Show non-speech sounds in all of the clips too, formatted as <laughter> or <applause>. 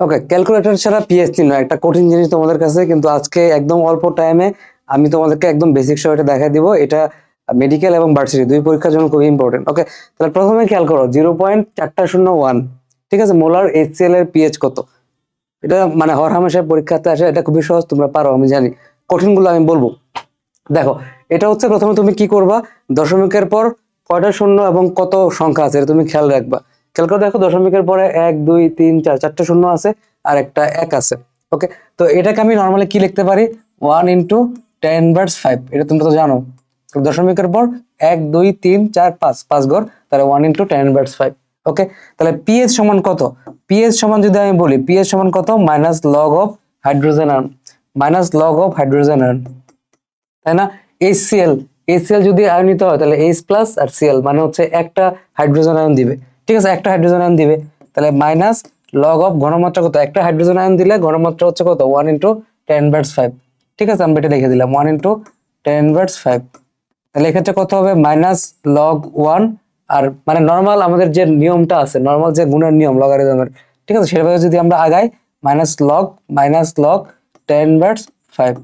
ওকে calculator ছাড়া PhD নয়, একটা কঠিন জিনিস তোমাদের কাছে, কিন্তু আজকে একদম অল্প টাইমে আমি তোমাদেরকে একদম বেসিক বিষয়টা দেখাই দিব। এটা মেডিকেল এবং ভার্সিটি দুই পরীক্ষার জন্য খুবই ইম্পর্টেন্ট ওকে তাহলে প্রথমে খেয়াল করো জিরো পয়েন্ট চারটা শূন্য ওয়ান ঠিক আছে? মোলার এইচসিএল এর পিএইচ কত? এটা মানে হর হামেশা পরীক্ষাতে আসে, এটা খুবই সহজ, তোমরা পারো, আমি জানি। কঠিনগুলো আমি বলব। দেখো, এটা হচ্ছে প্রথমে তুমি কি করবা? দশমিকের পর কয়টা শূন্য এবং কত সংখ্যা আছে, এটা তুমি খেয়াল রাখবা। খেয়াল করে দেখো, দশমিকের পরে এক, দুই, তিন, চার, চারটা শূন্য আছে, আর একটা এক আছে ওকে তো এটাকে আমি নর্মালি কি লিখতে পারি? One into ten verse five এটা তুমি তো জানো। দশমিকের পর এক, দুই, তিন, চার, পাঁচ পাঁচ ঘর, তাহলে one into ten verse five okay তাহলে পিএইচ সমান কত? পিএইচ সমান যদি আমি বলি পিএইচ সমান কত? Minus log of hydrogen ion minus log of hydrogen ion তাই না? HCl HCl যদি আয়নিত হয়, তাহলে এইচ প্লাস আর Cl মানে হচ্ছে একটা হাইড্রোজেন আয়ন দিবে। ঠিক আছে, একটা হাইড্রোজেন আয়ন দিবে। তাহলে মাইনাস লগ অফ ঘনমাত্রা কত? একটা হাইড্রোজেন আয়ন দিলে ঘনমাত্রা হচ্ছে কত? One into ten verse five ঠিক আছে, আমি এটা লিখে দিলাম। One into ten verse five তাহলে এক্ষেত্রে কত হবে? মাইনাস লগ ওয়ান আর মানে নর্মাল আমাদের যে নিয়মটা আছে নর্মাল যে গুণের নিয়ম লগারিদমের ঠিক আছে, সেভাবে যদি আমরা আগাই minus log minus log ten verse five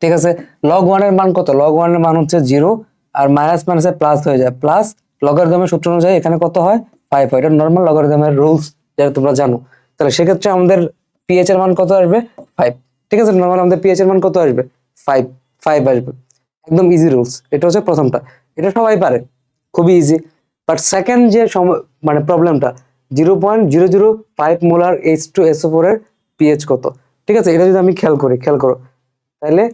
ঠিক আছে লগ ওয়ানের মান কত? লগ ওয়ানের মান হচ্ছে জিরো আর মাইনাস মাইনাসে প্লাস হয়ে যায়। প্লাস লগারিদমের সূত্র অনুযায়ী এখানে কত হয়? ফাইভ হয়। এটা নর্মাল লগারিদমের রুলস যেটা তোমরা জানো। তাহলে সেক্ষেত্রে আমাদের পিএইচ এর মান কত আসবে? ফাইভ ঠিক আছে? নর্মাল আমাদের পিএইচ এর মান কত আসবে? ফাইভ ফাইভ আসবে। একদম ইজি রুলস এটা হচ্ছে প্রথমটা। এটা সবাই পারে। খুবই ইজি বাট সেকেন্ড যে মানে প্রবলেমটা zero point zero zero five molar H two SO four এর পিএইচ কত? ঠিক আছে? এটা যদি আমি খেয়াল করি, খেয়াল করো। তাহলে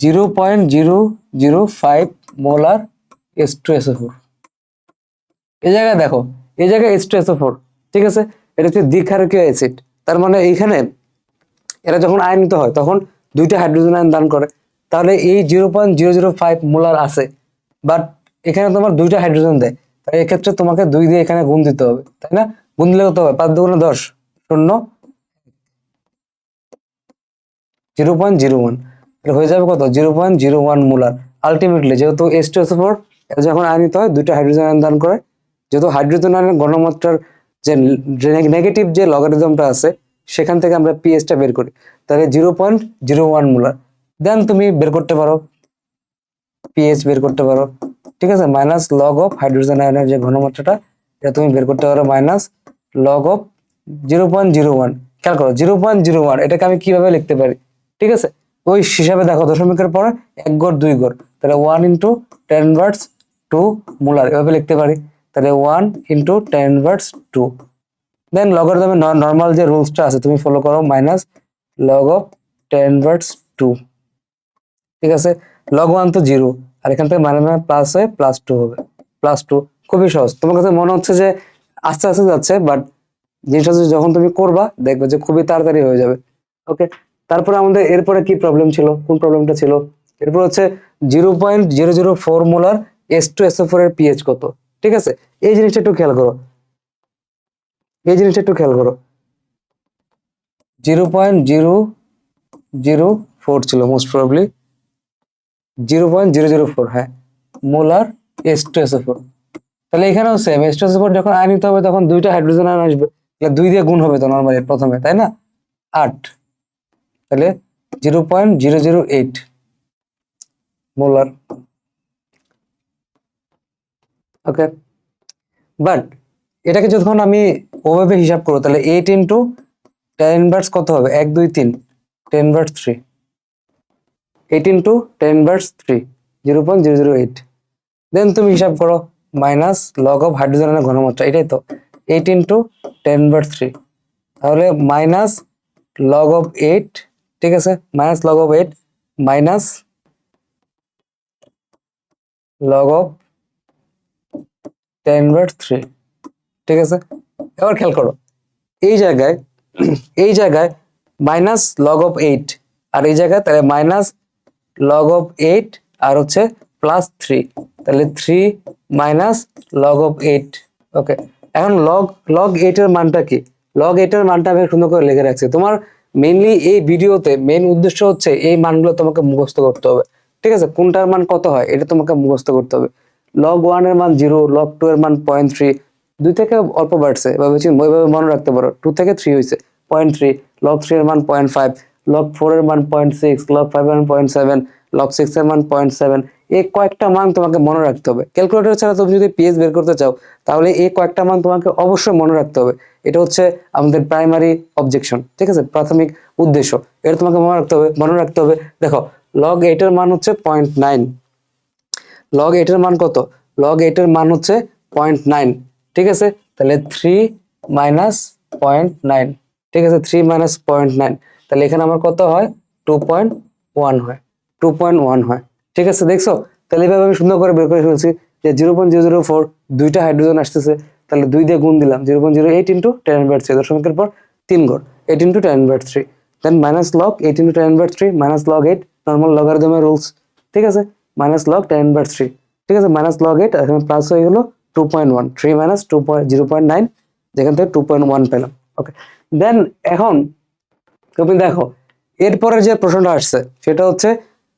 zero point zero zero five molar S two SO four এই জায়গায় দেখো এই জায়গায় এস টু ফোর ঠিক আছে? এটা হচ্ছে দ্বিক্ষারকীয় অ্যাসিড তার মানে এইখানে এরা যখন আয়নিত হয়, তখন দুইটা হাইড্রোজেন আয়ন দান করে। তাহলে এই zero point zero zero five molar আছে বাট এখানে তোমার দুইটা হাইড্রোজেন দেয়, তাই এক্ষেত্রে তোমাকে দুই দিয়ে এখানে গুণ দিতে হবে, তাই না? গুণ দিলে কত হবে? পাঁচ দুগুণে দশ, শূন্য। জিরো পয়েন্ট জিরো ওয়ান হয়ে যাবে কত? Zero point zero one molar ultimately যেহেতু এস টু এস ফোর যখন আয়নিত হয়, দুইটা হাইড্রোজেন আয়ন দান করে যেহেতু হাইড্রোজেন আয়নের ঘনমাত্রার যে নেগেটিভ যে লগারিদমটা আছে, সেখান থেকে আমরা পিএইচটা বের করি। তাহলে zero point zero one molar then তুমি বের করতে পারো পিএইচ বের করতে পারো। ঠিক আছে? মাইনাস লগ অফ হাইড্রোজেন আয়নের যে ঘনমাত্রাটা, এটা তুমি বের করতে পারো minus log of zero point zero one খেয়াল করো জিরো পয়েন্ট জিরো ওয়ান এটাকে আমি কীভাবে লিখতে পারি? ঠিক আছে? ওই হিসাবে দেখো, দশমিকের পরে এক গড়, দুই গড়। তাহলে one into ten verts two molar এভাবে লিখতে পারি। তাহলে one into ten verts two then লগারিদমের normal যে রুলসটা আছে, তুমি ফলো করো minus log of ten verts two ঠিক আছে? লগ ওয়ান তো জিরো আর এখান থেকে মানে মানে প্লাস হয়ে প্লাস টু হবে। প্লাস টু খুবই সহজ। তোমার কাছে মনে হচ্ছে যে আস্তে আস্তে যাচ্ছে বাট জিনিসটা যখন তুমি করবা, দেখবে যে খুবই তাড়াতাড়ি হয়ে যাবে। ওকে তারপরে আমাদের এরপরে কি প্রবলেম ছিল? কোন প্রবলেমটা ছিল? এরপর হচ্ছে zero point zero zero four molar S two S four এর পিএইচ কত? ঠিক আছে? এই জিনিসটা একটু খেয়াল করো। এই জিনিসটা একটু খেয়াল করো। Zero point zero zero four ছিল most probably zero point zero zero four হ্যাঁ। Molar S two S four তাহলে এখানেও same S two S four যখন আয়নিত হবে, তখন দুইটা হাইড্রোজেন আয়ন আসবে। তাহলে দুই দিয়ে গুণ হবে তো নর্মালি প্রথমে, তাই না? আট। তাহলে zero point zero zero eight. Molar okay but এটাকে যখন আমি ওভাবে হিসাব করব, তাহলে এইট ইন্টু টেন ইনভার্স কত হবে? এক, দুই, তিন। Ten verse three eight into ten verse three zero point zero zero eight then তুমি হিসাব করো মাইনাস লগ অফ হাইড্রোজেনের ঘনমাত্রা, এটাই তো। Eight into ten verse three তাহলে মাইনাস লগ অফ এইট ঠিক আছে? Minus log of eight minus log of ten verse three ঠিক আছে? এবার খেয়াল করো, এই জায়গায় <clears throat> এই জায়গায় মাইনাস লগ অফ এইট আর এই জায়গায় তাহলে মাইনাস লগ অফ এইট আর হচ্ছে প্লাস থ্রি তাহলে three minus log of eight okay এখন লগ লগ এইটের মানটা কি? লগ এইটের মানটা আমি সুন্দর করে লিখে রাখছি। তোমার মেইনলি এই ভিডিওতে মেইন উদ্দেশ্য হচ্ছে এই মানগুলো তোমাকে মুখস্থ করতে হবে। ঠিক আছে? কোনটার মান কত হয়? এটা তোমাকে মুখস্থ করতে হবে। লগ ওয়ানের মান জিরো লগ টু এর মান পয়েন্ট থ্রি দুই থেকে অল্প বাড়ছে। এভাবে ওইভাবে মনে রাখতে পারো। টু থেকে থ্রি হয়েছে পয়েন্ট থ্রি লগ থ্রি এর মান পয়েন্ট ফাইভ লগ ফোর এর মান পয়েন্ট সিক্স লগ ফাইভ এর মান পয়েন্ট সেভেন লগ সিক্স এর মান পয়েন্ট সেভেন এই কয়েকটা মান তোমাকে মনে রাখতে হবে। ক্যালকুলেটর ছাড়া তুমি যদি পিএস বের করতে চাও, তাহলে এই কয়েকটা মান তোমাকে অবশ্যই মনে রাখতে হবে। এটা হচ্ছে আমাদের প্রাইমারি অবজেকশন ঠিক আছে? প্রাথমিক উদ্দেশ্য। এটা তোমাকে মনে রাখতে হবে, মনে রাখতে হবে। দেখো লগ এইটের মান হচ্ছে পয়েন্ট নাইন লগ এইটের মান কত? লগ এইটের মান হচ্ছে পয়েন্ট নাইন ঠিক আছে? তাহলে থ্রি মাইনাস পয়েন্ট নাইন ঠিক আছে? থ্রি মাইনাস পয়েন্ট নাইন তাহলে এখানে আমার কত হয়? টু পয়েন্ট ওয়ান হয় টু পয়েন্ট ওয়ান হয়, ঠিক আছে? দেখছ? তাহলে এইভাবে আমি সুন্দর করে বের করে ফেলছি যে zero point zero zero four দুইটা হাইড্রোজেন আসতেছে, তাহলে দুই দিয়ে গুণ দিলাম zero point zero eight into ten invert three দশমিকের পর তিন গড় eight into ten invert three then minus log eight into ten invert three minus log eight normal লগারিদমের rules ঠিক আছে? Minus log ten invert three ঠিক আছে? Minus log eight এখানে plus হয়ে গেলো two point one three minus two point zero point nine যেখান থেকে two point one পেলাম। ওকে দেন এখন তুমি দেখো এরপরে যে প্রশ্নটা আসছে, সেটা হচ্ছে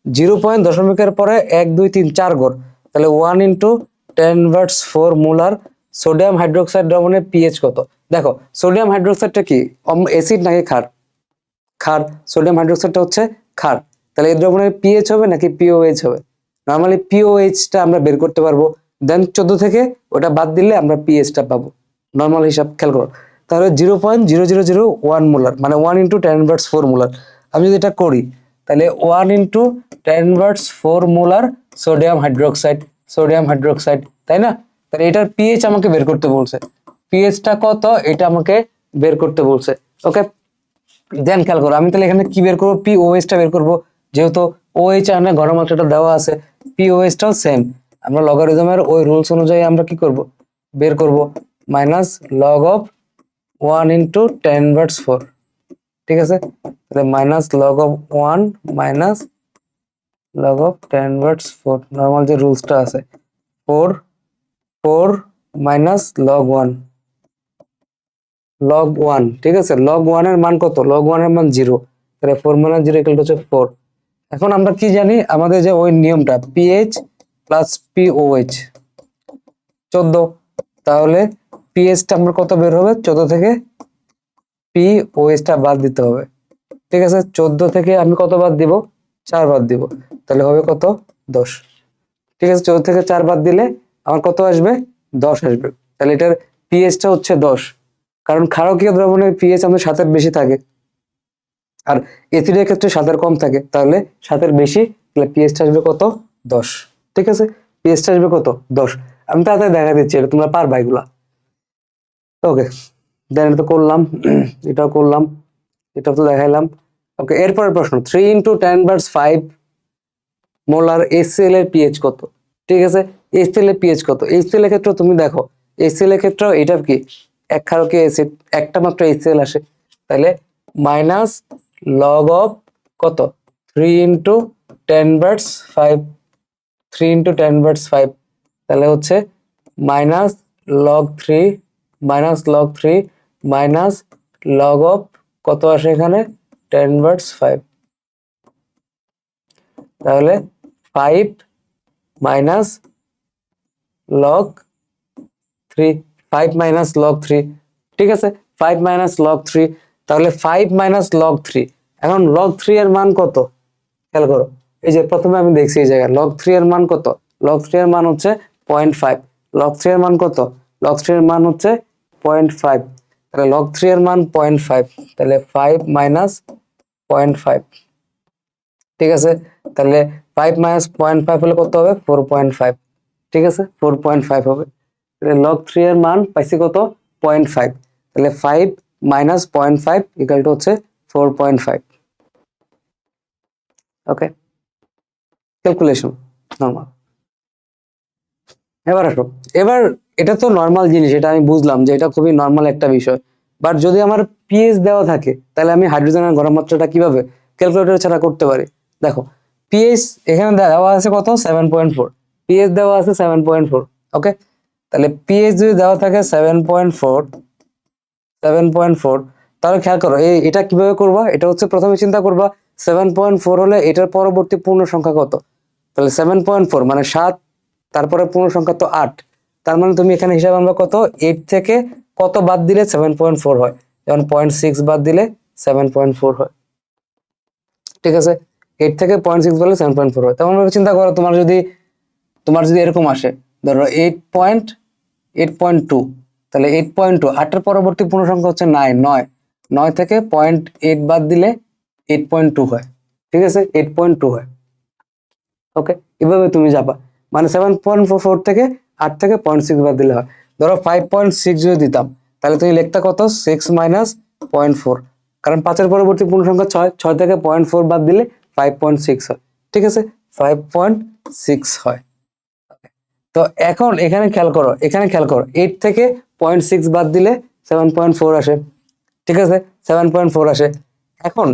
জিরো পয়েন্ট দশমিকের পরে এক, দুই, তিন, চার গড়। তাহলে one into ten verts four molar sodium hydroxide দ্রবণের পিএইচ কত? দেখো সোডিয়াম হাইড্রোক্সাইডটা কি? অ্যাসিড নাকি ক্ষার? ক্ষার। সোডিয়াম হাইড্রোক্সাইডটা হচ্ছে ক্ষার। তাহলে এই দ্রবণের পিএইচ হবে নাকি পিওএইচ হবে? নর্মালি পিওএইচটা আমরা বের করতে পারব। দেন চোদ্দ থেকে ওটা বাদ দিলে আমরা পিএইচটা পাবো। নর্মাল হিসাব খেয়াল করো। তাহলে zero point zero zero zero one molar মানে one into ten verts four molar আমি যদি এটা করি, তাহলে one into ten verts four molar sodium hydroxide sodium hydroxide তাই না? তাহলে এটার পিএইচ আমাকে বের করতে বলছে। পিএইচটা কত? এটা আমাকে বের করতে বলছে। ওকে দেন খেয়াল করো, আমি তাহলে এখানে কি বের করব? পি টা বের করব। যেহেতু ওএইচ এখানে ঘনমাত্রাটা দেওয়া আছে। পি টাও সেম আমরা লগারিদমের ওই রুলস অনুযায়ী আমরা কি করব? বের করব। Minus log of one into ten verts four ঠিক আছে? তাহলে minus log of one minus log of ten verts four normal যে রুলসটা আছে। Four four minus log one log one ঠিক আছে? লগ ওয়ানের মান কত? লগ ওয়ানের মান জিরো তাহলে ফোর মাইনাস জিরো ইকুয়াল হচ্ছে ফোর এখন আমরা কি জানি? আমাদের যে ওই নিয়মটা পিএইচ প্লাস পিওএইচ চোদ্দ। তাহলে পিএইচটা আমার কত বের হবে? চোদ্দ থেকে পিওএইচটা বাদ দিতে হবে। ঠিক আছে? চোদ্দ থেকে আমি কত বাদ দিব? চার বাদ দিব। তাহলে হবে কত? দশ। ঠিক আছে? চোদ্দ থেকে চার বাদ দিলে আমার কত আসবে? দশ আসবে। তাহলে এটার পিএইচটা হচ্ছে দশ। কারণ ক্ষারকীয় দ্রবণের পিএইচ আমাদের সাতের বেশি থাকে। আর এসিডের ক্ষেত্রে সাতের কম থাকে, তাহলে সাতের বেশি, তাহলে পিএইচটা আসবে কত? দশ। ঠিক আছে? পিএইচটা আসবে কত? দশ। আমি তাড়াতাড়ি দেখা দিচ্ছি, এটা তোমরা পারবা এগুলা। ওকে দেন এটা তো করলাম, <clears throat> এটাও করলাম, এটাও তো দেখাইলাম। ওকে এরপরের প্রশ্ন three into ten verse five molar ACL এর পিএইচ কত? ঠিক আছে? এসিএল এর পিএইচ কত? এসিএল এর ক্ষেত্রে তুমি দেখো এসিএল এর ক্ষেত্রে এটা কি? এক ক্ষারকীয় অ্যাসিড একটা মাত্র এসিএল আসে। তাহলে মাইনাস লগ অফ কত? Three into ten verse five three into ten verse five তাহলে হচ্ছে minus log three minus log three minus log of কত আসে এখানে? টেন বার্স ফাইভ তাহলে five minus log three five minus log three ঠিক আছে? Five minus log three তাহলে five minus log three এখন লগ থ্রি এর মান কত? খেয়াল করো। এই যে প্রথমে আমি দেখছি এই জায়গায় লগ থ্রি এর মান কত? লগ থ্রি এর মান হচ্ছে পয়েন্ট ফাইভ লগ থ্রি এর মান কত? লগ থ্রি এর মান হচ্ছে পয়েন্ট ফাইভ তাহলে লগ থ্রি এর মান পয়েন্ট ফাইভ তাহলে ফাইভ মাইনাস পয়েন্ট ফাইভ ঠিক আছে? তাহলে ফাইভ মাইনাস পয়েন্ট ফাইভ হলে কত হবে? ফোর পয়েন্ট ফাইভ ঠিক আছে? ফোর পয়েন্ট ফাইভ হবে। তাহলে লগ থ্রি এর মান পাইছি কত? পয়েন্ট ফাইভ তাহলে five minus point five equal to হচ্ছে four point five okay calculation normal এবার আসো। এবার এটা তো নর্মাল জিনিস, এটা আমি বুঝলাম যে এটা খুবই নর্মাল একটা বিষয়। বাট যদি আমার পিএইচ দেওয়া থাকে, তাহলে আমি হাইড্রোজেনের ঘনমাত্রাটা কীভাবে ক্যালকুলেটর ছাড়া করতে পারি? দেখো পিএইচ এখানে দেওয়া আছে কত? সেভেন পয়েন্ট ফোর পিএইচ দেওয়া আছে সেভেন পয়েন্ট ফোর ওকে তাহলে পিএইচ যদি দেওয়া থাকে seven point four seven point four তাহলে খেয়াল করো, এই এটা কীভাবে করবা? এটা হচ্ছে প্রথমে চিন্তা করবা সেভেন পয়েন্ট ফোর হলে এটার পরবর্তী পূর্ণ সংখ্যা কত? তাহলে সেভেন পয়েন্ট ফোর মানে সাত, তারপরে পূর্ণ সংখ্যা তো আট। তার মানে তুমি এখানে হিসাব আমরা কত? এইট থেকে কত বাদ দিলে সেভেন পয়েন্ট ফোর হয়? যেমন পয়েন্ট সিক্স বাদ দিলে সেভেন পয়েন্ট ফোর হয়। ঠিক আছে? এইট থেকে পয়েন্ট সিক্স বলে সেভেন পয়েন্ট ফোর হয়। তেমন ভাবে চিন্তা করো, তোমার যদি তোমার যদি এরকম আসে, ধরো eight point eight point two তাহলে এইট পয়েন্ট টু আটের পরবর্তী পূর্ণ সংখ্যা হচ্ছে নাইন নয়। নয় থেকে পয়েন্ট এইট বাদ দিলে এইট পয়েন্ট টু হয়। ঠিক আছে? এইট পয়েন্ট টু হয়। ওকে এভাবে তুমি যাবা। মানে সেভেন পয়েন্ট ফোর থেকে আট থেকে পয়েন্ট সিক্স বাদ দিলে হয়। ধরো ফাইভ পয়েন্ট সিক্স যদি দিতাম, তাহলে তুমি লিখতা কত? সিক্স মাইনাস পয়েন্ট ফোর কারণ পাঁচের পরবর্তী পূর্ণ সংখ্যা ছয় ছয় থেকে পয়েন্ট ফোর বাদ দিলে ফাইভ পয়েন্ট সিক্স হয়। ঠিক আছে? ফাইভ পয়েন্ট সিক্স হয়। তো এখন এখানে খেয়াল করো, এখানে খেয়াল করো এইট থেকে পয়েন্ট সিক্স বাদ দিলে সেভেন পয়েন্ট ফোর আসে। ঠিক আছে? সেভেন পয়েন্ট ফোর আসে। এখন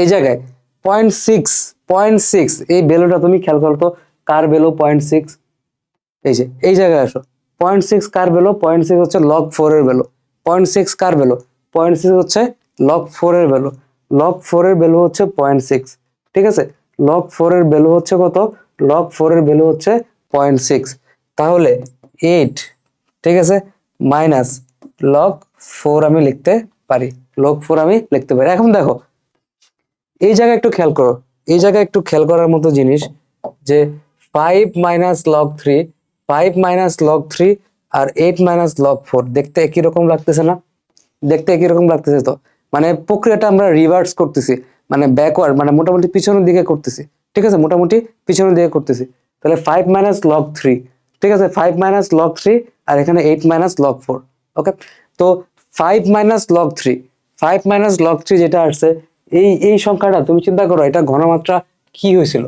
এই জায়গায় পয়েন্ট সিক্স পয়েন্ট সিক্স এই ভ্যালুটা তুমি খেয়াল করো তো, কার ভ্যালু পয়েন্ট সিক্স এই যে, এই জায়গায় আসো। পয়েন্ট সিক্স কার ভ্যালু পয়েন্ট সিক্স হচ্ছে লগ ফোর এর ভ্যালু পয়েন্ট সিক্স কার ভ্যালু পয়েন্ট সিক্স হচ্ছে লগ ফোর এর ভ্যালু লগ ফোর এর ভ্যালু হচ্ছে পয়েন্ট সিক্স ঠিক আছে? লগ ফোর এর ভ্যালু হচ্ছে কত? লগ ফোর এর ভ্যালু হচ্ছে পয়েন্ট সিক্স তাহলে এইট ঠিক আছে? মাইনাস লগ ফোর আমি লিখতে পারি। লগ ফোর আমি লিখতে পারি। এখন দেখো এই জায়গায় একটু খেয়াল করো। এই জায়গায় একটু খেয়াল করার মতো জিনিস যে five minus log three five minus log three আর এইট মাইনাস লগ ফোর দেখতে একই রকম লাগতেছে না? দেখতে একই রকম লাগতেছে তো? মানে প্রক্রিয়াটা আমরা রিভার্স করতেছি মানে ব্যাকওয়ার্ড মানে মোটামুটি পিছনের দিকে করতেছি, ঠিক আছে? মোটামুটি পিছনের দিকে করতেছি। তাহলে ফাইভ মাইনাস লগ থ্রি ঠিক আছে? ফাইভ মাইনাস লগ থ্রি আর এখানে eight minus log four okay তো five minus log three five minus log three যেটা আসছে এই এই সংখ্যাটা তুমি চিন্তা করো, এটা ঘনমাত্রা কি হয়েছিল?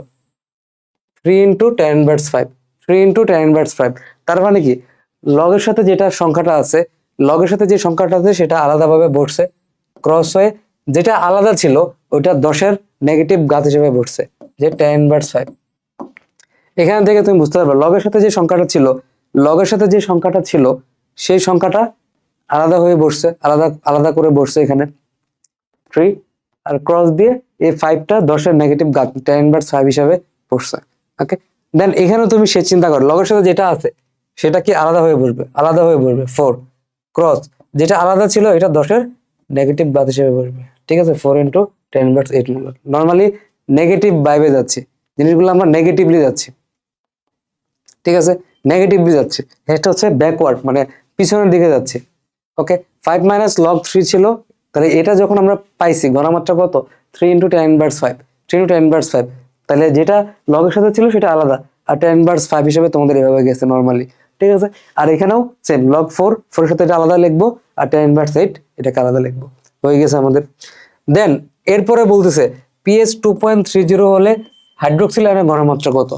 Three into ten inverse five three into ten inverse five তার মানে কি? লগের সাথে যেটা সংখ্যাটা আছে, লগের সাথে যে সংখ্যাটা আছে, সেটা আলাদাভাবে বসছে ক্রস হয়ে যেটা আলাদা ছিল, ওইটা দশের নেগেটিভ গাত হিসেবে বসছে, যে টেন ইনভার্স ফাইভ এখান থেকে তুমি বুঝতে পারবে, লগের সাথে যে সংখ্যাটা ছিল, লগের সাথে যে সংখ্যাটা ছিল, সেই সংখ্যাটা আলাদা হয়ে বসছে, আলাদা আলাদা করে বসছে এখানে। থ্রি আর ক্রস দিয়ে এই ফাইভটা দশের নেগেটিভ গাত টেন ইনভার্স ফাইভ হিসাবে বসছে ওকে দেন এখানেও তুমি সে চিন্তা করো, লগের সাথে যেটা আছে, সেটা কি আলাদা হয়ে বসবে? আলাদা হয়ে বসবে ফোর ক্রস যেটা আলাদা ছিল এটা দশের নেগেটিভ বাদ হিসেবে বসবে, ঠিক আছে? Four into ten inverse eight normally negative বাইবে যাচ্ছে, জিনিসগুলো আমরা নেগেটিভলি যাচ্ছি, ঠিক আছে? নেগেটিভলি যাচ্ছে, এটা হচ্ছে ব্যাকওয়ার্ড মানে পিছনের দিকে যাচ্ছে okay five minus log three ছিল তাহলে এটা যখন আমরা পাইছি, ঘনমাত্রা কত? Three into ten inverse five three into ten inverse five তাহলে যেটা লগের সাথে ছিল সেটা আলাদা। আর টেন ইনভার্স ফাইভ হিসেবে তোমাদের এভাবে গেছে নর্মালি ঠিক আছে? আর এখানেও সেম লগ ফোর ফোরের সাথে এটা আলাদা লিখব, আর টেন ইনভার্স এইট এটাকে আলাদা লিখব। হয়ে গেছে আমাদের। দেন এরপরে বলতেছে PS two point three zero হলে হাইড্রোক্সিল আয়নের ঘনমাত্রা কত?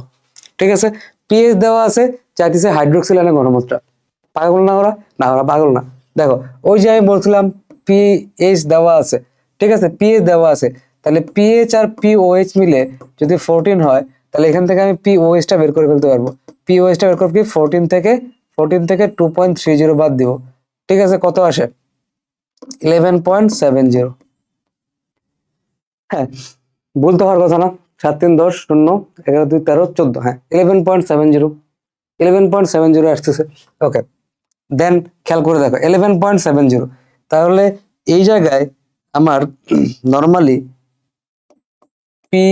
ঠিক আছে? পিএস দেওয়া আছে, চাইতেছে হাইড্রোক্সিল আয়নের ঘনমাত্রা। পাগল না ওরা? না, ওরা পাগল না। দেখো, ওই যে আমি বলছিলাম পিএইচ দেওয়া আছে, ঠিক আছে? পিএইচ দেওয়া আছে। তাহলে পিএইচ আর পিওএইচ মিলে যদি ফোরটিন হয়, তাহলে এখান থেকে আমি পিওএইচটা বের করে ফেলতে পারব। পিওএইচটা বের করব কি? ফোরটিন থেকে ফোরটিন থেকে টু পয়েন্ট থ্রি জিরো বাদ দিব। ঠিক আছে? কত আসে? ইলেভেন পয়েন্ট সেভেন জিরো হ্যাঁ বলতে হওয়ার কথা না। সাত তিন দশ শূন্য এগারো দুই তেরো চোদ্দ। হ্যাঁ eleven point seven zero eleven point seven zero আসতেছে। ওকে দেন খেয়াল করে দেখো। ইলেভেন পয়েন্ট সেভেন জিরো তাহলে এই জায়গায় আমার নর্মালি পি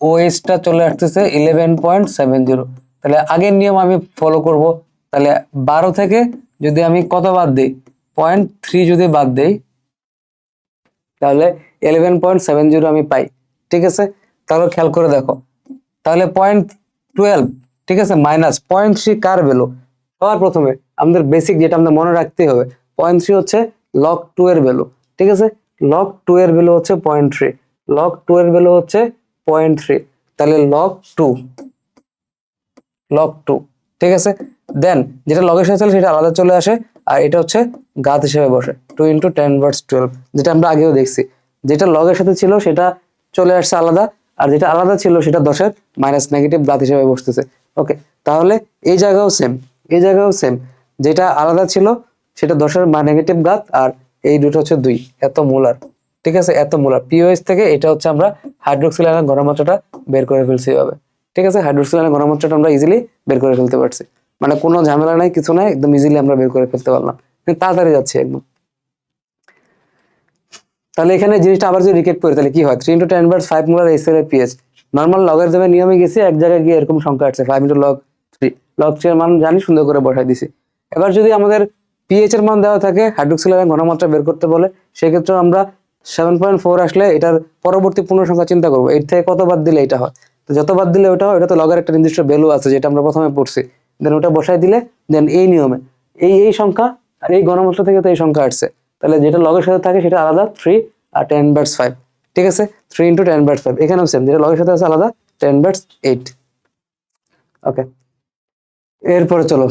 ওএসটা চলে আসতেছে ইলেভেন পয়েন্ট সেভেন জিরো তাহলে আগের নিয়ম আমি ফলো করব। তাহলে বারো থেকে যদি আমি কত বাদ দিই? পয়েন্ট থ্রি যদি বাদ দিই, তাহলে ইলেভেন পয়েন্ট সেভেন জিরো আমি পাই। ঠিক আছে? তাহলে খেয়াল করে দেখো। তাহলে পয়েন্ট টুয়েলভ ঠিক আছে? মাইনাস পয়েন্ট থ্রি কার ভ্যালু সবার প্রথমে আমাদের বেসিক যেটা আমাদের মনে রাখতে হবে। পয়েন্ট থ্রি হচ্ছে লক টু এর ভ্যালু ঠিক আছে? লক টু এর ভ্যালু হচ্ছে পয়েন্ট থ্রি লক টু এর ভ্যালু হচ্ছে পয়েন্ট থ্রি তাহলে লক টু লক টু ঠিক আছে? দেন যেটা লগের সাথে সেটা আলাদা চলে আসে, আর এটা হচ্ছে গাত হিসেবে বসে two into ten verse twelve যেটা আমরা আগেও দেখছি। যেটা লগের সাথে ছিল সেটা চলে আসছে আলাদা, আর যেটা আলাদা ছিল সেটা দশের মাইনাস নেগেটিভ গাত হিসেবে বসতেছে। ওকে তাহলে এই জায়গাও সেম এই জায়গাও সেম যেটা আলাদা ছিল সেটা দশের নেগেটিভ গাত আর এই দুটো হচ্ছে দুই, এত মোলার। ঠিক আছে? এত মোলার। পিওএস থেকে এটা হচ্ছে আমরা হাইড্রোক্সিল আয়নের ঘনমাত্রাটা বের করে ফেলছি এভাবে। ঠিক আছে? হাইড্রোক্সিল আয়নের ঘনমাত্রাটা আমরা ইজিলি বের করে ফেলতে পারছি। মানে কোনো ঝামেলা নাই, কিছু নাই, একদম ইজিলি আমরা বের করে ফেলতে পারলাম। তাড়াতাড়ি যাচ্ছে একদম। তাহলে এখানে জিনিসটা আবার যদি রিকেট করি, তাহলে কি হয়? Three into ten bars five molar S এর পিএইচ নর্মাল লগের যাবে নিয়মে গেছি, এক জায়গায় গিয়ে এরকম সংখ্যা আসছে five into log three log three এর মান জানি, সুন্দর করে বসাই দিছি। এবার যদি আমাদের পিএইচ এর মান দেওয়া থাকে হাইড্রোক্সিল আয়ন ঘনমাত্রা বের করতে বলে। সেক্ষেত্রে আমরা সেভেন পয়েন্ট ফোর আসলে এটার পরবর্তী পূর্ণ সংখ্যা চিন্তা করব। এর থেকে কত বাদ দিলে এটা হয়? তো যত বাদ দিলে ওটা হয়, ওটা তো লগের একটা নির্দিষ্ট ভ্যালু আছে, যেটা আমরা প্রথমে পড়ছি। দেন ওটা বসাই দিলে দেন এই নিয়মে। এই এই সংখ্যা আর এই ঘনমাত্রা থেকে তো এই সংখ্যা আসছে। তাহলে যেটা লগের সাথে থাকে, সেটা আলাদা থ্রি আর টেন বার্স ফাইভ ঠিক আছে? Three into ten bars five এখানেও সেম যেটা লগের সাথে আছে আলাদা টেন বার্স এইট ওকে এরপরে চলো।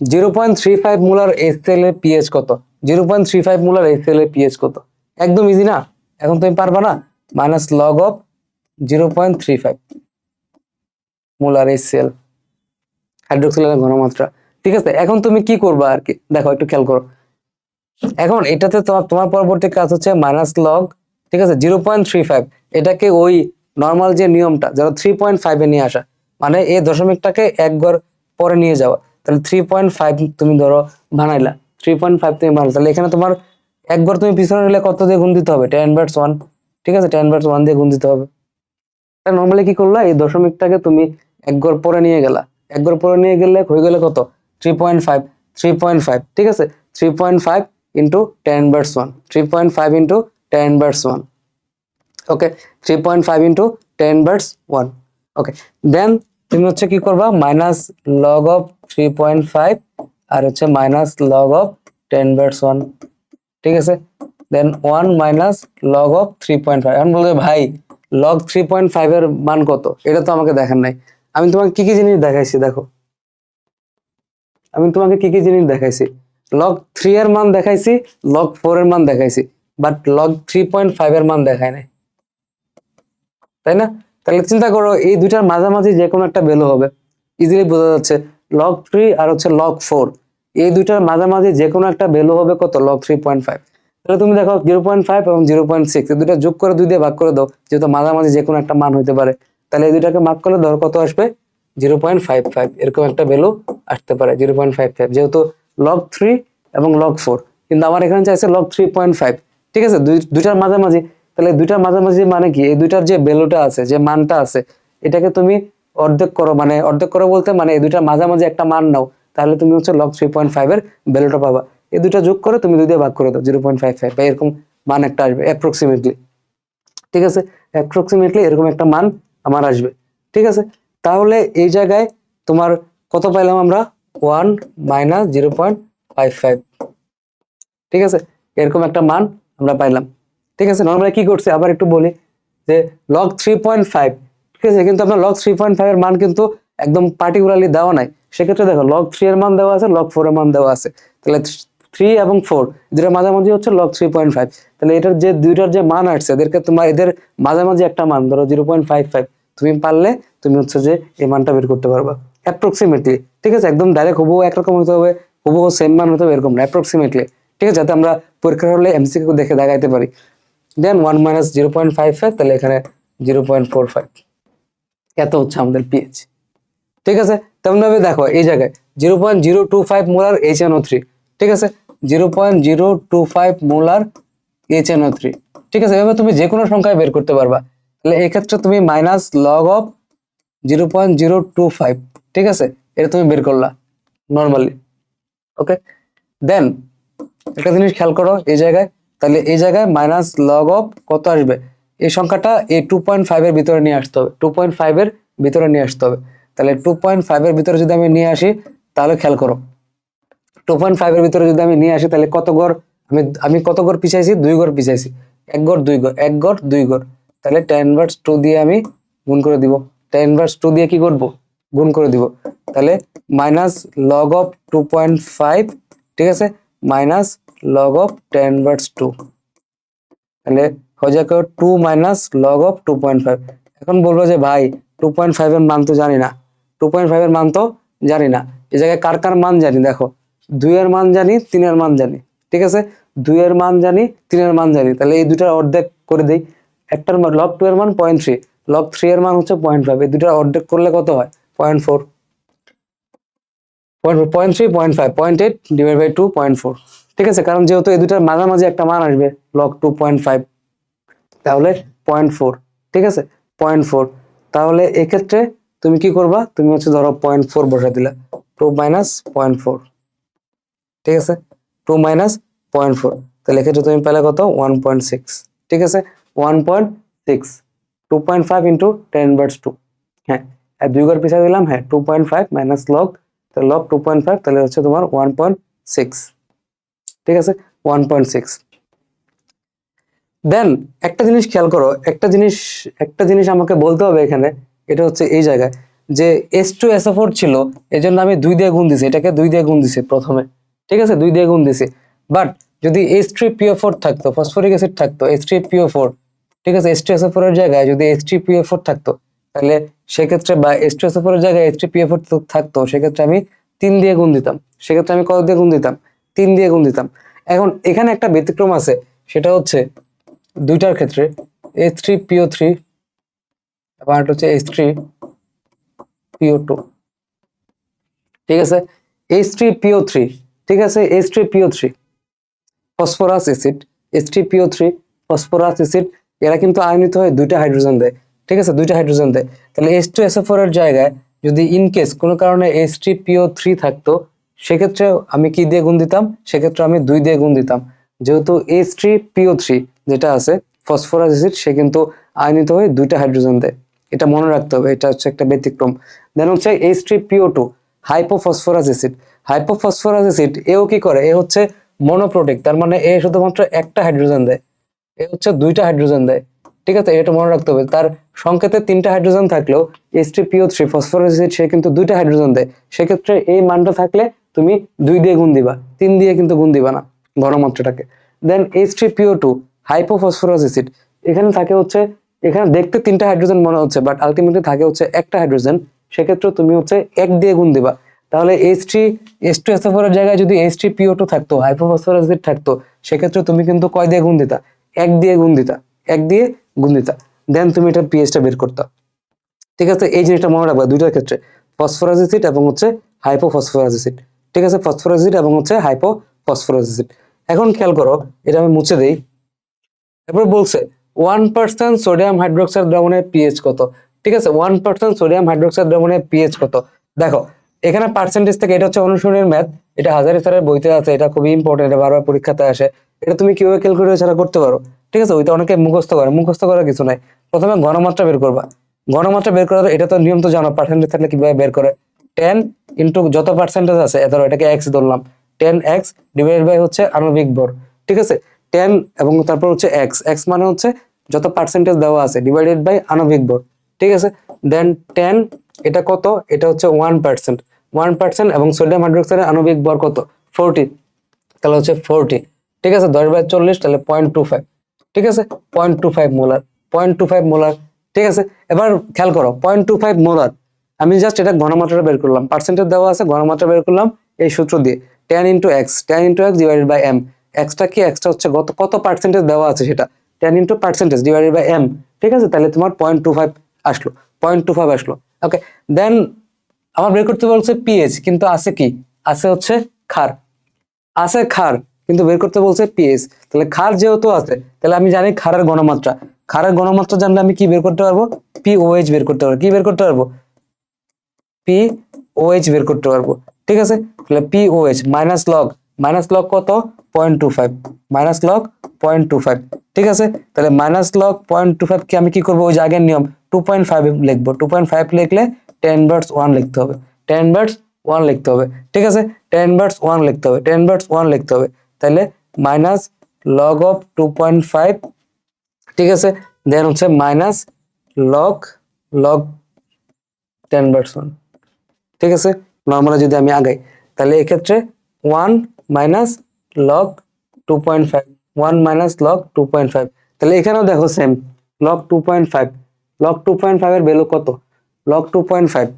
Zero point three five molar SL এর পিএইচ কত? Zero point three five molar SL এর পিএইচ কত? একদম ইজি না? এখন তুমি পারবা না? Minus log of zero point three five molar SL. হাইড্রোক্সিলের ঘনমাত্রা। ঠিক আছে, এখন তুমি কি করবা আর কি? দেখো, একটু খেয়াল করো। এখন এটাতে তোমার তোমার পরবর্তী কাজ হচ্ছে মাইনাস লগ ঠিক আছে? Zero point three five. এটাকে ওই নর্মাল যে নিয়মটা যারা থ্রি পয়েন্ট ফাইভে নিয়ে আসা। মানে এই দশমিকটাকে এক ঘর পরে নিয়ে যাওয়া। তাহলে থ্রি পয়েন্ট ফাইভ তুমি ধরো বানাইলা থ্রি পয়েন্ট ফাইভ তুমি বানাইলা, তাহলে এখানে তোমার একবার তুমি পিছনে নিলে কত দিয়ে গুণ দিতে হবে? টেন বার্স ওয়ান ঠিক আছে? টেন বার্স ওয়ান দিয়ে গুণ দিতে হবে। নর্মালি কি করলা? এই দশমিকটাকে তুমি এক পরে নিয়ে গেলা। এক পরে নিয়ে গেলে হয়ে গেলে কত? Three point five three point five ঠিক আছে? Three point five into ten bars one three point five into ten bars one okay three point five into ten bars one okay then তুমি হচ্ছে কি করবা? Minus log of three point five আর হচ্ছে minus log of ten bars one ঠিক আছে? Then one minus log of three point five এখন বলবে, ভাই লগ থ্রি পয়েন্ট ফাইভ এর মান কত? এটা তো আমাকে দেখার নাই। আমি তোমাকে কি কি জিনিস দেখাইছি, দেখো। আমি তোমাকে কি কি জিনিস দেখাইছি? লগ থ্রি এর মান দেখাইছি লগ ফোর এর মান দেখাইছি but log three point five এর মান দেখায় নাই। তাই না? তাহলে চিন্তা করো, এই দুইটার মাঝামাঝি যে কোনো একটা ভ্যালু হবে। ইজিলি বোঝা যাচ্ছে লগ থ্রি আর হচ্ছে লগ ফোর এই দুইটার মাঝামাঝি যে কোনো একটা ভ্যালু হবে কত? লগ থ্রি পয়েন্ট ফাইভ তাহলে তুমি দেখো জিরো পয়েন্ট ফাইভ এবং জিরো পয়েন্ট সিক্স এই দুটা যোগ করে দুই দিয়ে ভাগ করে দাও, যেহেতু মাঝামাঝি যে কোনো একটা মান হতে পারে। তাহলে এই দুইটাকে ভাগ করলে ধর কত আসবে? জিরো পয়েন্ট ফাইভ ফাইভ এরকম একটা ভ্যালু আসতে পারে জিরো পয়েন্ট ফাইভ ফাইভ যেহেতু লগ থ্রি এবং লগ ফোর কিন্তু আমার এখানে চাইছে লগ থ্রি পয়েন্ট ফাইভ ঠিক আছে? দুই, দুইটার মাঝামাঝি। তাহলে দুইটার মাঝামাঝি মানে কি? এই দুইটার যে ভ্যালুটা আছে, যে মানটা আছে, এটাকে তুমি অর্ধেক করো। মানে অর্ধেক করো বলতে মানে এই দুইটার মাঝামাঝি একটা মান নাও, তাহলে তুমি হচ্ছে লগ থ্রি পয়েন্ট ফাইভ এর ভ্যালুটা পাবা। এই দুইটা যোগ করে তুমি দুই দিয়ে ভাগ করে দাও জিরো পয়েন্ট ফাইভ ফাইভ বা এরকম মান একটা আসবে অ্যাপ্রক্সিমেটলি ঠিক আছে? অ্যাপ্রক্সিমেটলি এরকম একটা মান আমার আসবে। ঠিক আছে? তাহলে এই জায়গায় তোমার কত পাইলাম আমরা? One minus zero point five five ঠিক আছে? এরকম একটা মান আমরা পাইলাম। ঠিক আছে নর্মালি কি করছে? আবার একটু বলি যে লগ থ্রি পয়েন্ট ফাইভ ঠিক আছে? কিন্তু আপনার লগ থ্রি পয়েন্ট ফাইভ এর মান কিন্তু একদম পার্টিকুলারলি দেওয়া নাই। সেক্ষেত্রে দেখো লগ থ্রি এর মান দেওয়া আছে লগ ফোর এর মান দেওয়া আছে। তাহলে থ্রি এবং ফোর দুটার মাঝামাঝি হচ্ছে লগ থ্রি পয়েন্ট ফাইভ তাহলে এটার যে দুইটার যে মান আসছে, এদেরকে তোমার, এদের মাঝামাঝি একটা মান, ধরো জিরো পয়েন্ট ফাইভ ফাইভ তুমি পারলে তুমি হচ্ছে যে এই মানটা বের করতে পারবা। অ্যাপ্রক্সিমেটলি ঠিক আছে? একদম ডাইরেক্ট হুবহু একরকম হতে হবে, হুবহু সেম মান হতে হবে, এরকম না অ্যাপ্রক্সিমেটলি ঠিক আছে? যাতে আমরা পরীক্ষা হলে এমসিকিউ দেখে দেখাইতে পারি। Then one minus zero point five five তাহলে এখানে জিরো পয়েন্ট ফোর ফাইভ এত হচ্ছে আমাদের পিএইচ ঠিক আছে? তেমন ভাবে দেখো, এই জায়গায় zero point zero two five molar H N O three ঠিক আছে? Zero point zero two five molar H N O three ঠিক আছে? এভাবে তুমি যে কোনো সংখ্যায় বের করতে পারবা। তাহলে এক্ষেত্রে তুমি minus log of zero point zero two five ঠিক আছে? এটা তুমি বের করলা নর্মালি ওকে দেন একটা জিনিস খেয়াল করো, এই জায়গায় তাহলে এই জায়গায় মাইনাস লগ অফ কত আসবে? এই সংখ্যাটা এই টু পয়েন্ট ফাইভের ভিতরে নিয়ে আসতে হবে। টু পয়েন্ট ফাইভের ভিতরে নিয়ে আসতে হবে। তাহলে টু পয়েন্ট ফাইভের ভিতরে যদি আমি নিয়ে আসি, তাহলে খেয়াল করো। টু পয়েন্ট ফাইভের ভিতরে যদি আমি নিয়ে আসি, তাহলে কত গড়? আমি আমি কত গড় পিছাইছি? দুই গড় পিছাইছি। এক গড়, দুই গড়। এক গড়, দুই গড়। তাহলে টেন ভার্স টু দিয়ে আমি গুণ করে দিব। টেন ভার্স টু দিয়ে কি করব? গুণ করে দিব। তাহলে minus log of two point five ঠিক আছে? Minus log of ten verse two তাহলে হয়ে যাবে two minus log of two point five এখন বলব যে ভাই টু পয়েন্ট ফাইভ এর মান তো জানি না। টু পয়েন্ট ফাইভ এর মান তো জানি না। এই জায়গায় কার কার মান জানি? দেখো, দুইয়ের মান জানি, তিনের মান জানি, ঠিক আছে? দুইয়ের মান জানি, তিনের মান জানি। তাহলে এই দুটার অর্ধেক করে দিই। একটার মান লগ টু এর মান পয়েন্ট থ্রি লগ থ্রি এর মান হচ্ছে পয়েন্ট ফাইভ এই দুটার অর্ধেক করলে কত হয়? Point four point three point five point eight divide two point four ঠিক আছে? কারণ যেহেতু এই দুটার মাঝামাঝি একটা মান আসবে লগ টু পয়েন্ট ফাইভ তাহলে পয়েন্ট ফোর ঠিক আছে? পয়েন্ট ফোর তাহলে এক্ষেত্রে তুমি কি করবা? তুমি হচ্ছে ধরো পয়েন্ট ফোর বসা দিলা টু মাইনাস পয়েন্ট ফোর ঠিক আছে? টু মাইনাস পয়েন্ট ফোর তাহলে এক্ষেত্রে তুমি পেলে কত? ওয়ান পয়েন্ট সিক্স ঠিক আছে? One point six two point five into ten bars two হ্যাঁ? আর দুই ঘর পিছিয়ে দিলাম হ্যাঁ two point five minus log তাহলে লগ টু পয়েন্ট ফাইভ তাহলে হচ্ছে তোমার ওয়ান পয়েন্ট সিক্স ঠিক আছে? ওয়ান পয়েন্ট সিক্স দেন একটা জিনিস খেয়াল করো, একটা জিনিস একটা জিনিস আমাকে বলতে হবে এখানে, এটা হচ্ছে এই জায়গায়, যে এস টু এস ফোর ছিল এই জন্য আমি দুই দিয়ে গুণ দিছি, এটাকে দুই দিয়ে গুণ দিছি প্রথমে, ঠিক আছে? দুই দিয়ে গুণ দিছি। বাট যদি H three P O four থাকতো ফসফরিক অ্যাসিড থাকতো H three P O four ঠিক আছে? এইচ টু এস ফোর এর জায়গায় যদি এইচ থ্রি পিও ফোর থাকতো, তাহলে সেক্ষেত্রে বা এস টু এস ফোর এর জায়গায় এইচ থ্রি পিও ফোর থাকতো, সেক্ষেত্রে আমি তিন দিয়ে গুণ দিতাম। সেক্ষেত্রে আমি কত দিয়ে গুণ দিতাম? তিন দিয়ে গুণ দিতাম। এখন এখানে একটা ব্যতিক্রম আছে, সেটা হচ্ছে দুইটার ক্ষেত্রে এইচ থ্রি পিও থ্রি একটা হচ্ছে এইচ থ্রি পিও টু ঠিক আছে? এইচ থ্রি পিও থ্রি ঠিক আছে? H three P O three phosphorous acid H three P O three phosphorous acid এরা কিন্তু আয়নিত হয়ে দুইটা হাইড্রোজেন দেয়। ঠিক আছে? দুইটা হাইড্রোজেন দেয়। তাহলে এইচ টু এস এর জায়গায় যদি ইন কেস কোনো কারণে এইচ থ্রি পিও থ্রি থাকতো সেক্ষেত্রে আমি কি দিয়ে গুণ দিতাম? সেক্ষেত্রে আমি দুই দিয়ে গুণ দিতাম। যেহেতু এইচ থ্রি পিও থ্রি যেটা আছে ফসফরাস অ্যাসিড সে কিন্তু আয়নিত হয়ে দুইটা হাইড্রোজেন দেয়। এটা মনে রাখতে হবে, এটা হচ্ছে একটা ব্যতিক্রম। দেন হচ্ছে H three P O two hypophosphorous acid hypophosphorous acid এও কি করে? এ হচ্ছে মনোপ্রোটিক তার মানে এ শুধুমাত্র একটা হাইড্রোজেন দেয়। এ হচ্ছে দুইটা হাইড্রোজেন দেয়। ঠিক আছে? এটা মনে রাখতে হবে। তার সংকেতে তিনটা হাইড্রোজেন থাকলেও H three P O three phosphorous acid সে কিন্তু দুইটা হাইড্রোজেন দেয়। সেক্ষেত্রে এই মানটা থাকলে তুমি দুই দিয়ে গুণ দিবা, তিন দিয়ে কিন্তু গুণ দিবা না ঘনমাত্রাটাকে then H three P O two hypophosphorous acid এখানে থাকে হচ্ছে, এখানে দেখতে তিনটা হাইড্রোজেন মনে হচ্ছে বাট আলটিমেটলি থাকে হচ্ছে একটা হাইড্রোজেন সেক্ষেত্রে তুমি হচ্ছে এক দিয়ে গুণ দিবা। তাহলে H three S two S এর জায়গায় যদি এইচ থ্রি পিও টু থাকতো হাইপোফসফরাস অ্যাসিড থাকতো, সেক্ষেত্রে তুমি কিন্তু কয় দিয়ে গুণ দিতা? এক দিয়ে গুণ দিতা। এক দিয়ে গুণ দিতা। দেন তুমি এটা পিএইচটা বের করতা। ঠিক আছে? এই জিনিসটা মনে রাখবা দুইটার ক্ষেত্রে ফসফরাস অ্যাসিড এবং হচ্ছে হাইপোফসফরাস অ্যাসিড ঠিক আছে? ফসফরাস অ্যাসিড এবং হচ্ছে হাইপোফসফরাস অ্যাসিড এখন খেয়াল করো, এটা আমি মুছে দেই। এরপর বলছে ওয়ান পার্সেন্ট সোডিয়াম হাইড্রোক্সাইড দ্রবণের পিএইচ কত? ঠিক আছে ওয়ান পার্সেন্ট সোডিয়াম হাইড্রোক্সাইড দ্রবণের পিএইচ কত? দেখো, এখানে পার্সেন্টেজ থেকে এটা হচ্ছে অনুশীলনের ম্যাথ এটা হাজারি স্যারের বইতে আছে, এটা খুবই ইম্পর্টেন্ট এটা বারবার পরীক্ষাতে আসে। এটা তুমি কীভাবে ক্যালকুলেটর ছাড়া করতে পারো? ঠিক আছে, ওইটা অনেকে মুখস্থ করে, মুখস্থ করার কিছু নাই। প্রথমে ঘনমাত্রা বের করবা। ঘনমাত্রা বের করার, এটা তো নিয়ম তো জানো পার্সেন্টেজ থাকলে কীভাবে বের করে? টেন ইন্টু যত পার্সেন্টেজ আছে ধরো এটাকে এক্স ধরলাম টেন এক্স ডিভাইড বাই হচ্ছে আণবিক ভর, ঠিক আছে? টেন এবং তারপর হচ্ছে এক্স এক্স মানে হচ্ছে যত পার্সেন্টেজ দেওয়া আছে ডিভাইডেড বাই আণবিক ভর, ঠিক আছে? দেন টেন এটা কত? এটা হচ্ছে ওয়ান পার্সেন্ট ওয়ান পার্সেন্ট এবং সোডিয়াম হাইড্রোক্সাইডের আণবিক ভর কত? ফোরটি তাহলে হচ্ছে ফোরটি ঠিক আছে? দশ বাই চল্লিশ, তাহলে পয়েন্ট টু ফাইভ ঠিক আছে? Point two five molar point two five molar ঠিক আছে? এবার খেয়াল করো পয়েন্ট টু ফাইভ মোলার আমি জাস্ট এটা ঘনমাত্রাটা বের করলাম। পার্সেন্টেজ দেওয়া আছে, ঘনমাত্রা বের করলাম এই সূত্র দিয়ে। Ten into X ten into X divided by M extra কি এক্সটা হচ্ছে কত কত পার্সেন্টেজ দেওয়া আছে সেটা? Ten into percentage divided by M ঠিক আছে? তাহলে তোমার পয়েন্ট টু ফাইভ আসলো। পয়েন্ট টু ফাইভ আসলো। ওকে দেন আমার বের করতে বলছে পিএইচ কিন্তু আছে কি? আছে হচ্ছে খার আছে খার কিন্তু বের করতে বলছে পিএইচ তাহলে খার যেহেতু আছে, তাহলে আমি জানি খারের গণমাত্রা খারের গণমাত্রা জানলে আমি কি বের করতে পারব? পিওএইচ বের করতে পারব। কি বের করতে পারব? পি ওএইচ বের করতে পারব। ঠিক আছে? তাহলে P O H minus log minus log কত? Point two five minus log point two five ঠিক আছে? তাহলে minus log point two five কি আমি কি করব? ওই যে আগের নিয়ম টু পয়েন্ট ফাইভ লিখব। টু পয়েন্ট ফাইভ লিখলে টেন বার্ডস ওয়ান লিখতে হবে। টেন বার্ডস ওয়ান লিখতে হবে। ঠিক আছে? টেন বার্ডস ওয়ান লিখতে হবে। টেন বার্ডস ওয়ান লিখতে হবে। তাহলে minus log of two point five ঠিক আছে? দেন হচ্ছে minus log log ten birds one ঠিক আছে? নর্মালি যদি আমি আগাই, তাহলে এক্ষেত্রে one minus log two point five one minus log two point five তাহলে এখানেও দেখো same log two point five log two point ফাইভের ভ্যালু কত? লগ টু পয়েন্ট ফাইভ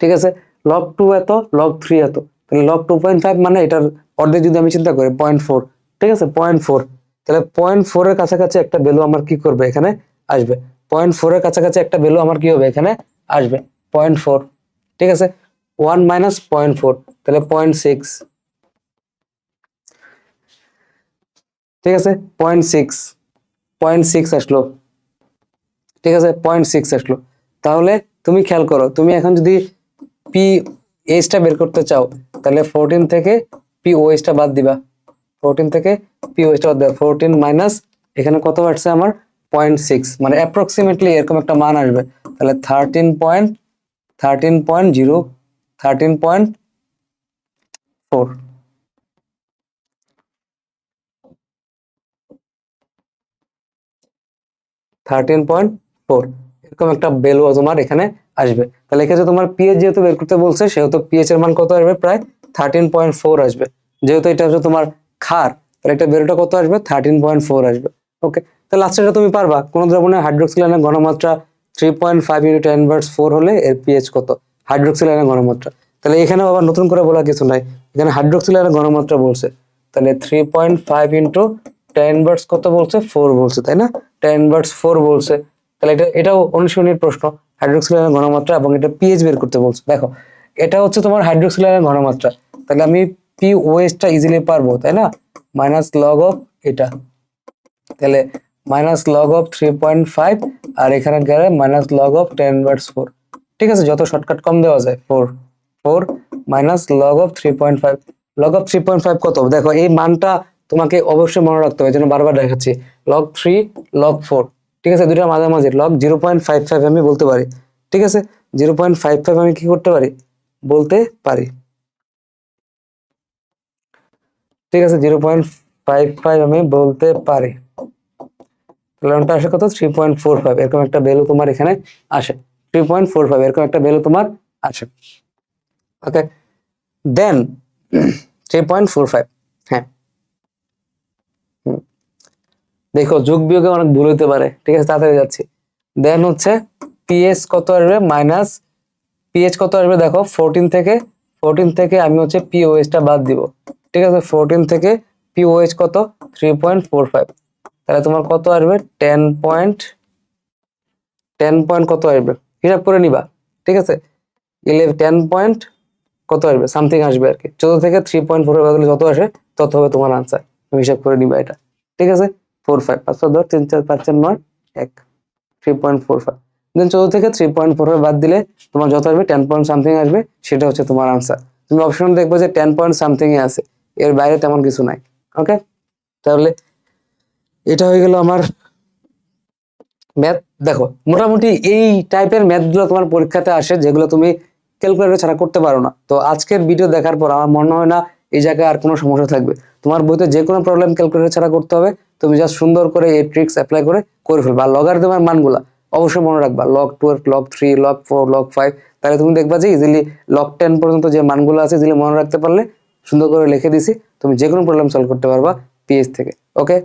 ঠিক আছে? লগ টু এত লগ থ্রি এত, তাহলে লগ টু পয়েন্ট ফাইভ মানে এটার অর্ধেক যদি আমি চিন্তা করি পয়েন্ট ফোর ঠিক আছে? পয়েন্ট ফোর তাহলে পয়েন্ট ফোরের কাছাকাছি একটা ভ্যালু আমার কি করবে এখানে? আসবে। পয়েন্ট ফোরের কাছাকাছি একটা ভ্যালু আমার কি হবে? এখানে আসবে। পয়েন্ট ফোর ঠিক আছে? ওয়ান মাইনাস পয়েন্ট ফোর তাহলে পয়েন্ট সিক্স ঠিক আছে? পয়েন্ট সিক্স পয়েন্ট সিক্স আসলো। ঠিক আছে? পয়েন্ট সিক্স আসলো। তাহলে তুমি খেয়াল করো, তুমি এখন যদি পি এইচটা বের করতে চাও, তাহলে ফোরটিন থেকে পি ওএইচটা বাদ দিবা। ফোরটিন থেকে পি ওএইচটা বাদ দিবা। ফোরটিন মাইনাস এখানে কত আসছে আমার? পয়েন্ট সিক্স মানে অ্যাপ্রক্সিমেটলি এরকম একটা মান আসবে। তাহলে thirteen point thirteen point zero thirteen point four thirteen point four এরকম একটা ভ্যালু তোমার এখানে আসবে। তাহলে এক্ষেত্রে তোমার পিএইচ যেহেতু বের করতে বলছে, সেহেতু পিএইচ এর মান কত আসবে? প্রায় থার্টিন পয়েন্ট ফোর আসবে। যেহেতু এটা হচ্ছে তোমার খার তাহলে এটা ভ্যালুটা কত আসবে? থার্টিন পয়েন্ট ফোর আসবে। ওকে তাহলে লাস্টে তুমি পারবা। কোন দ্রবণের হাইড্রোক্সিলাইনের ঘনমাত্রা three point five into ten verse four হলে এর পিএইচ কত? হাইড্রোক্সিলাইনের ঘনমাত্রা। তাহলে এখানে আবার নতুন করে বলা কিছু নাই। এখানে হাইড্রোক্সিলাইনের ঘনমাত্রা বলছে। তাহলে three point five into ten verse কত বলছে? ফোর বলছে, তাই না? টেন ভার্স ফোর বলছে। তাহলে এটা, এটাও অনুশীলনীর প্রশ্ন। হাইড্রোক্সিলাইনের ঘনমাত্রা এবং এটা পিএইচ বের করতে বলছে। দেখো, এটা হচ্ছে তোমার হাইড্রোক্সিলাইনের ঘনমাত্রা। তাহলে আমি পি ওএসটা ইজিলি পারব, তাই না? মাইনাস লগ অফ এটা। তাহলে minus log of three point five আর এখানে গেলে minus log of ten verse four ঠিক আছে, যত শর্টকাট কম দেওয়া যায় four four minus log of three point five log of three point five কত? দেখো, এই মানটা তোমাকে অবশ্যই মনে রাখতে হবে জন্য বারবার দেখাচ্ছি। লগ থ্রি লগ ফোর ঠিক আছে দুইটার মাঝামাঝি। Log zero point five five আমি বলতে পারি। ঠিক আছে জিরো পয়েন্ট ফাইভ ফাইভ আমি কি করতে পারি? বলতে পারি। ঠিক আছে জিরো পয়েন্ট ফাইভ ফাইভ আমি বলতে পারি। তাহলে আসে কত? থ্রি পয়েন্ট ফোর ফাইভ এরকম একটা ভ্যালু তোমার এখানে আসে। থ্রি পয়েন্ট ফোর ফাইভ এরকম একটা ভ্যালু তোমার আসে। Okay then three point four five হ্যাঁ। দেখো, যোগ বিয়োগে অনেক ভুল হতে পারে। ঠিক আছে, তাড়াতাড়ি যাচ্ছি। দেন হচ্ছে পিএস কত আসবে? মাইনাস পিএইচ কত আসবে? দেখো ফোরটিন থেকে ফোরটিন থেকে আমি হচ্ছে পিওএইচটা বাদ দিব। ঠিক আছে ফোরটিন থেকে পিওএইচ কত? থ্রি পয়েন্ট ফোর ফাইভ তাহলে তোমার কত আসবে? টেন পয়েন্ট টেন পয়েন্ট কত আসবে? হিসাব করে নিবা, ঠিক আছে? ইলেভেন টেন পয়েন্ট কত আসবে? সামথিং আসবে আর কি। চোদ্দ থেকে থ্রি পয়েন্ট ফোর ফাইভ যত আসে, তত হবে তোমার আনসার তুমি হিসাব করে নিবা এটা। ঠিক আছে? ফোর ফাইভ পাঁচশো দশ, তিন, চার, পাঁচ চার নয়, এক। Three point four five then চোদ্দ থেকে থ্রি পয়েন্ট ফোর ফাইভ বাদ দিলে তোমার যত আসবে টেন পয়েন্ট সামথিং আসবে, সেটা হচ্ছে তোমার আনসার তুমি অপশন দেখবে যে টেন পয়েন্ট সামথিং এ আছে। এর বাইরে তেমন কিছু নাই ওকে তাহলে এটা হয়ে গেল আমার ম্যাথ দেখো, মোটামুটি এই টাইপের ম্যাথগুলো তোমার পরীক্ষাতে আসে, যেগুলো তুমি ক্যালকুলেটর ছাড়া করতে পারো না। তো আজকের ভিডিও দেখার পর আমার মনে হয় না এই জায়গায় আর কোনো সমস্যা থাকবে। তোমার বইতে যে কোনো প্রবলেম ক্যালকুলেটর ছাড়া করতে হবে, তুমি জাস্ট সুন্দর করে এই ট্রিক্স অ্যাপ্লাই করে করে ফেলবা। আর লগার তোমার মানগুলা অবশ্যই মনে রাখবা। Log twelve log three log four log five তাহলে তুমি দেখবা যে ইজিলি লগ টেন পর্যন্ত যে মানগুলো আছে ইজিলি মনে রাখতে পারলে সুন্দর করে লিখে দিছি। তুমি যে কোনো প্রবলেম সলভ করতে পারবা পিএইচ থেকে। ওকে